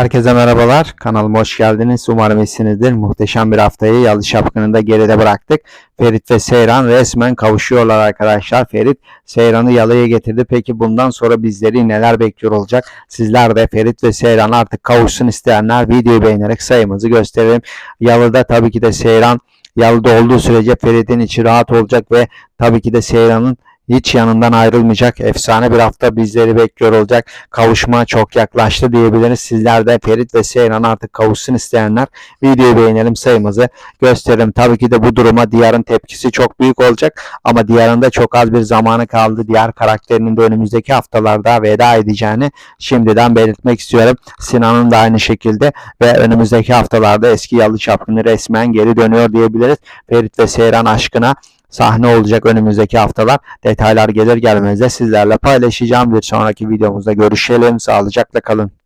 Herkese merhabalar. Kanalıma hoş geldiniz. Umarım iyisinizdir. Muhteşem bir haftayı Yalı Şapkını'nda geride bıraktık. Ferit ve Seyran resmen kavuşuyorlar arkadaşlar. Ferit Seyran'ı Yalı'ya getirdi. Peki bundan sonra bizleri neler bekliyor olacak? Sizler de Ferit ve Seyran artık kavuşsun isteyenler videoyu beğenerek sayımızı gösterelim. Yalı'da tabii ki de Seyran Yalı'da olduğu sürece Ferit'in içi rahat olacak ve tabii ki de Seyran'ın hiç yanından ayrılmayacak. Efsane bir hafta bizleri bekliyor olacak. Kavuşma çok yaklaştı diyebiliriz. Sizler de Ferit ve Seyran artık kavuşsun isteyenler videoyu beğenelim sayımızı gösterelim. Tabii ki de bu duruma Diyar'ın tepkisi çok büyük olacak ama Diyar'ın da çok az bir zamanı kaldı. Diğer karakterinin de önümüzdeki haftalarda veda edeceğini şimdiden belirtmek istiyorum. Sinan'ın da aynı şekilde ve önümüzdeki haftalarda eski Yalı Çapkını resmen geri dönüyor diyebiliriz. Ferit ve Seyran aşkına sahne olacak önümüzdeki haftalar. Detaylar gelir gelmez de sizlerle paylaşacağım. Bir sonraki videomuzda görüşelim. Sağlıcakla kalın.